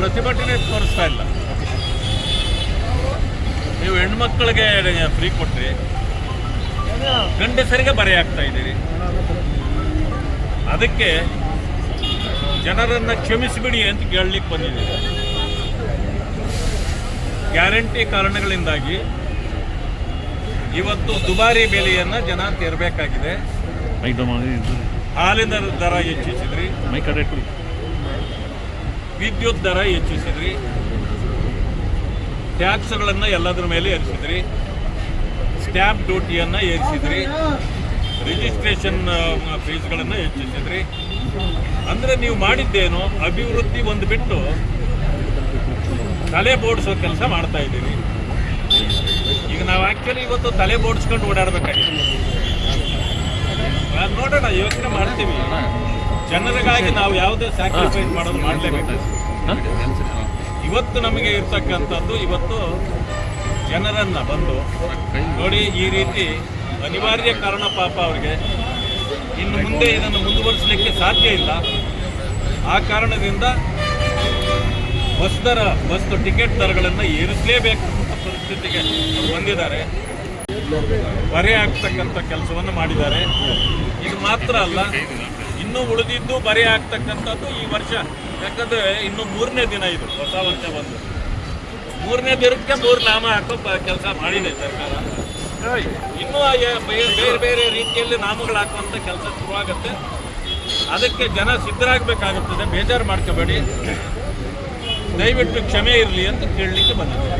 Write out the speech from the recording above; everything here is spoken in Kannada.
ಪ್ರತಿಭಟನೆ ತೋರಿಸ್ತಾ ಇಲ್ಲ. ನೀವು ಹೆಣ್ಮಕ್ಳಿಗೆ ಫ್ರೀ ಕೊಟ್ರಿ. ಗಂಡಸರಿಗೆ ಬರೆ ಆಗ್ತಾ ಇದ್ದೀರಿ. ಅದಕ್ಕೆ ಜನರನ್ನ ಕ್ಷಮಿಸಿಬಿಡಿ ಅಂತ ಕೇಳಲಿಕ್ಕೆ ಬಂದಿದ್ದೀರಿ. ಗ್ಯಾರಂಟಿ ಕಾರಣಗಳಿಂದಾಗಿ ಇವತ್ತು ದುಬಾರಿ ಬೆಲೆಯನ್ನ ಜನ ತೆರಬೇಕಾಗಿದೆ. ಹಾಲಿನ ದರ ಹೆಚ್ಚಿಸಿದ್ರಿ. ವಿದ್ಯುತ್ ದರ ಹೆಚ್ಚಿಸಿದ್ರಿ. ಟ್ಯಾಕ್ಸ್ಗಳನ್ನು ಎಲ್ಲದರ ಮೇಲೆ ಏರಿಸಿದ್ರಿ. ಸ್ಟ್ಯಾಂಪ್ ಡ್ಯೂಟಿಯನ್ನು ಏರಿಸಿದ್ರಿ. ರಿಜಿಸ್ಟ್ರೇಷನ್ ಫೀಸ್ಗಳನ್ನು ಹೆಚ್ಚಿಸಿದ್ರಿ. ಅಂದರೆ ನೀವು ಮಾಡಿದ್ದೇನು? ಅಭಿವೃದ್ಧಿ ಒಂದು ಬಿಟ್ಟು ತಲೆ ಬೋಡಿಸೋ ಕೆಲಸ ಮಾಡ್ತಾ ಇದ್ದೀರಿ. ಆ್ಯಕ್ಚುಲಿ ಇವತ್ತು ತಲೆ ಬೋಡ್ಸ್ಕೊಂಡು ಓಡಾಡಬೇಕಾಗಿದೆ. ನೋಡೋಣ, ಯೋಚನೆ ಮಾಡ್ತೀವಿ. ಜನರಿಗಾಗಿ ನಾವು ಯಾವುದೇ ಸ್ಯಾಕ್ರಿಫೈಸ್ ಮಾಡೋದು ಮಾಡಲೇಬೇಕು. ಇವತ್ತು ನಮಗೆ ಇರ್ತಕ್ಕಂಥದ್ದು, ಇವತ್ತು ಜನರನ್ನ ಬಂದು ನೋಡಿ ಈ ರೀತಿ ಅನಿವಾರ್ಯ ಕಾರಣ ಪಾಪ ಅವರಿಗೆ. ಇನ್ನು ಮುಂದೆ ಇದನ್ನು ಮುಂದುವರಿಸಲಿಕ್ಕೆ ಸಾಧ್ಯ ಇಲ್ಲ. ಆ ಕಾರಣದಿಂದ ಬಸ್ ದರ ಬಸ್ ಟಿಕೆಟ್ ದರಗಳನ್ನು ಏರಿಸಲೇಬೇಕು. ಪರಿಸ್ಥಿತಿಗೆ ಬಂದಿದ್ದಾರೆ. ಬರೆ ಆಗ್ತಕ್ಕಂಥ ಕೆಲಸವನ್ನು ಮಾಡಿದ್ದಾರೆ. ಇದು ಮಾತ್ರ ಅಲ್ಲ, ಇನ್ನೂ ಉಳಿದಿದ್ದು ಬರೆ ಆಗ್ತಕ್ಕಂಥದ್ದು ಈ ವರ್ಷ. ಯಾಕಂದ್ರೆ ಇನ್ನು ಮೂರನೇ ದಿನ ಇದು, ಹೊಸ ವರ್ಷ ಬಂದು. ಮೂರನೇ ದಿನಕ್ಕೆ ಮೂರು ನಾಮ ಹಾಕೋ ಕೆಲಸ ಮಾಡಿದೆ ಸರ್ಕಾರ. ಇನ್ನೂ ಬೇರೆ ಬೇರೆ ರೀತಿಯಲ್ಲಿ ನಾಮಗಳು ಹಾಕುವಂಥ ಕೆಲಸ ಶುರುವಾಗುತ್ತೆ. ಅದಕ್ಕೆ ಜನ ಸಿದ್ಧರಾಗಬೇಕಾಗುತ್ತದೆ. ಬೇಜಾರು ಮಾಡ್ಕೋಬೇಡಿ. ದಯವಿಟ್ಟು ಕ್ಷಮೆ ಇರಲಿ ಅಂತ ಕೇಳಲಿಕ್ಕೆ ಬಂದಿದೆ